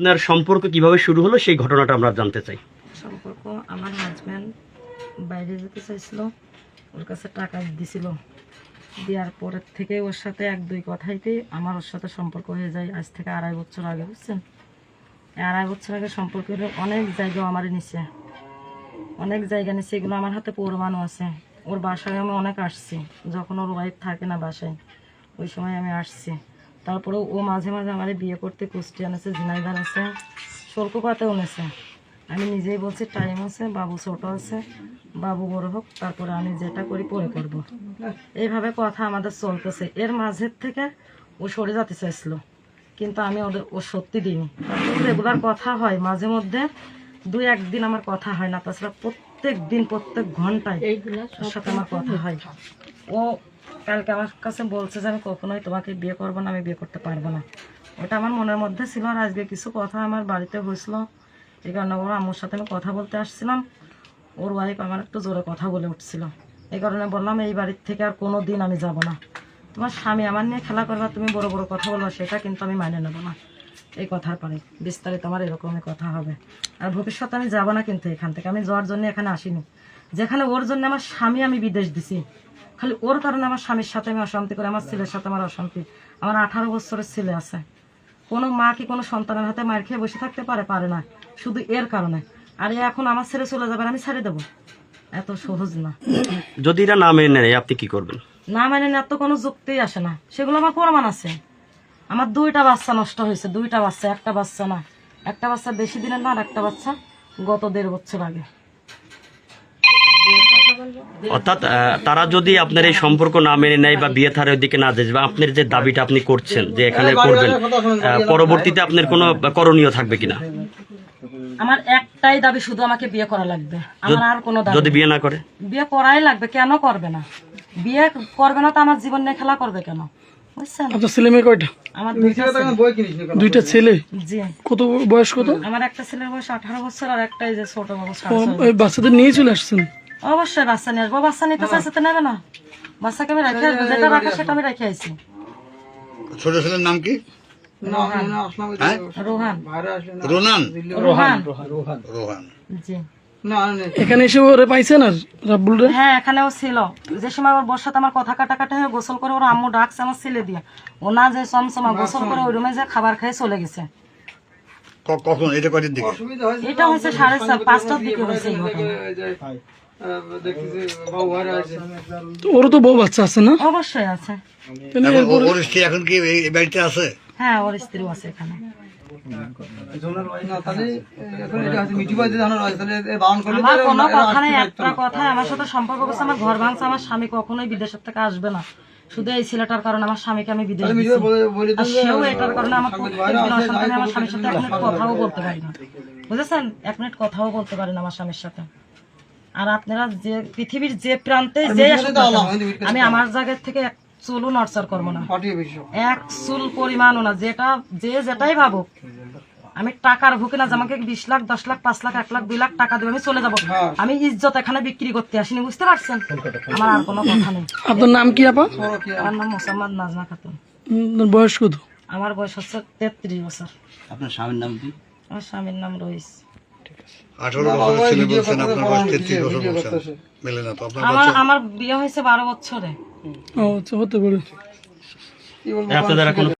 আপনার সম্পর্ক কীভাবে শুরু হলো সেই ঘটনাটা আমরা জানতে চাই। সম্পর্ক, আমার হাজব্যান্ড বাইরে যেতে চাইছিল, ওর কাছে টাকা দিছিল। দেওয়ার পরের থেকে ওর সাথে এক দুই কথাইতে আমার ওর সাথে সম্পর্ক হয়ে যায়। আজ থেকে আড়াই বছর আগে, বুঝছেন? আড়াই বছর আগে সম্পর্ক হলে অনেক জায়গা আমার নিচে অনেক জায়গা নিচে এগুলো আমার হাতে প্রমাণও আছে। ওর বাসায় আমি অনেক আসছি। যখন ওর ওয়াইফ থাকে না বাসায়, ওই সময় আমি আসছি। তারপরে ও মাঝে মাঝে আমার বিয়ে করতে কুষ্টিয়ান আছে ঝিনাইদার আছে শোলকুপাতেও নেছে আমি নিজেই বলছি টাইম আছে বাবু ছোট আছে বাবু বড় হোক তারপরে আমি যেটা করি পরে করব। এইভাবে কথা আমাদের চলতেছে। এর মাঝের থেকে ও সরে যেতে চাইছিল কিন্তু আমি ওদের ও সত্যি দিইনি। রেগুলার কথা হয় মাঝে মধ্যে দুই একদিন আমার কথা হয় না তাছাড়া প্রত্যেক দিন প্রত্যেক ঘন্টায় ওর সাথে আমার কথা হয়। ও কালকে আমার কাছে বলছে যে আমি কখনোই তোমাকে বিয়ে করব না, আমি বিয়ে করতে পারব না। ওটা আমার মনের মধ্যে ছিল আর আজকে কিছু কথা আমার বাড়িতে হয়েছিল। এই কারণে ওর আম্মুর সাথে আমি কথা বলতে আসছিলাম। ওর ওয়াইফ আমার একটু জোরে কথা বলে উঠছিল। এই কারণে বললাম, এই বাড়ির থেকে আর কোনো দিন আমি যাব না। তোমার স্বামী আমার নিয়ে খেলা করবা তুমি বড় বড় কথা বলবা, সেটা কিন্তু আমি মানে নেব না। এই কথার পরে বিস্তারিত আমার এরকমই কথা হবে। আর ভবিষ্যতে আমি যাব না কিন্তু এখান থেকে। আমি যাওয়ার জন্য এখানে আসিনি। যেখানে ওর জন্য আমার স্বামী আমি বিদেশ দিছি। খালি ওর কারণে আমার স্বামীর সাথে আমি অশান্তি করি আমার ছেলের সাথে আমার অশান্তি। আমার আঠারো বছরের ছেলে আছে। কোনো মা কি কোনো সন্তানের হাতে মার খেয়ে বসে থাকতে পারে? পারে না। শুধু এর কারণে। আর এখন আমার ছেলে চলে যাবে আমি ছেড়ে দেবো। এত সহজ না। যদি এরা না মেনে নেয় আপনি কি করবেন? না মানে না তো কোনো যুক্তিই আসে না। সেগুলো আমার প্রমাণ আছে। আমার দুইটা বাচ্চা নষ্ট হয়েছে দুইটা বাচ্চা একটা বাচ্চা না। একটা বাচ্চা বেশি দিনের না আর একটা বাচ্চা গত দেড় বছর আগে। অর্থাৎ তারা যদি আপনার এই সম্পর্ক না মেনে নেয় বা বিয়ে থারের দিকে না দেয় বা আপনার যে দাবিটা আপনি করছেন যে এখানে করবেন পরবর্তীতে আপনার কোনো করণীয় থাকবে কিনা? আমার একটাই দাবি শুধু আমাকে বিয়ে করা লাগবে। আমার আর কোনো দাবি যদি বিয়ে না করে? বিয়ে করাই লাগবে কেন করবে না? বিয়ে করবে না তো আমার জীবন নিয়ে খেলা করবে কেন? বুঝছেন? আপনার ছেলে মেয়ে কয়টা? আমার দুইটা ছেলে। দুইটা ছেলে? জি। কত বয়স কত? আমার একটা ছেলের বয়স আঠারো বছর আর একটাই যে ছোট বাচ্চাদের নিয়ে চলে আসছেন? অবশ্যই বাচ্চা নিয়ে আসব। বাচ্চা নিতে চাইছে তো নেবে না। বাচ্চাকে আমি রেখে আসব যেটা রাখা সেটা আমি রেখে আইছি ছোট ছেলের নাম কি? হ্যাঁ? রোহান। রোহান। রোহান। জি। এখানে এসে ওরে পাইছেন আর রাব্বুল হ্যাঁ এখানেও ছিল। যে সময় ওর বর সাথে আমার কথা কাটাকাটি হয়ে গোসল করে ওর আম্মু ডাকছে আমার ছেলে দিয়ে। ও না যে সমসমা গোসল করে ওই রুমে যে খাবার খেয়ে চলে গেছে। কখন? এটা দিকে? সাড়ে পাঁচটার দিকে হয়েছে ওরও তো বউ বাচ্চা আছে না? অবশ্যই আছে। তাহলে এখন ও- ওর স্ত্রী এখন কি এই এই বাড়িতে আছে? হ্যাঁ ওর স্ত্রী আছে এখানে। আমার কোনো কথা নেই একটা কথা আমার সাথে সম্পর্ক করছে আমার ঘর ভাঙছে আমার স্বামী কখনোই বিদেশের থেকে আসবে না। শুধু এই ছেলেটার কারণে আমার স্বামীকে আমি বিদেশ। সেও এটার কারণে আমার স্বামীর সাথে এক মিনিট কথাও বলতে পারি না। বুঝেছেন? এক মিনিট কথাও বলতে পারি না আমার স্বামীর সাথে। আর আপনারা যে পৃথিবীর যে প্রান্তে যে আমি আমার জায়গা থেকে এক চুলও নড়চড় করব না। এক চুল পরিমাণও না যেটা যে যেটাই ভাবুক। আমি টাকার ভুকে না যে আমাকে বিশ লাখ দশ লাখ পাঁচ লাখ এক লাখ দুই লাখ টাকা দেবে আমি চলে যাব। আমি ইজ্জত এখানে বিক্রি করতে আসিনি বুঝতে পারছেন? আমার আর কোনো কথা নেই। আপনার নাম কি আপা? আমার নাম মোসাম্মদ নাজমা খাতুন। বয়স কত? আমার বয়স হচ্ছে তেত্রিশ বছর। আপনার স্বামীর নাম কি? আমার স্বামীর নাম রইস। আঠারো বছর ছেলে বলছেন আপনার বয়স তেত্রিশ বছর বলছেন। মেলে না তো। আপনার আমার আমার বিয়ে হয়েছে বারো বছরে। ও হতে পারে আপনাদের কোনো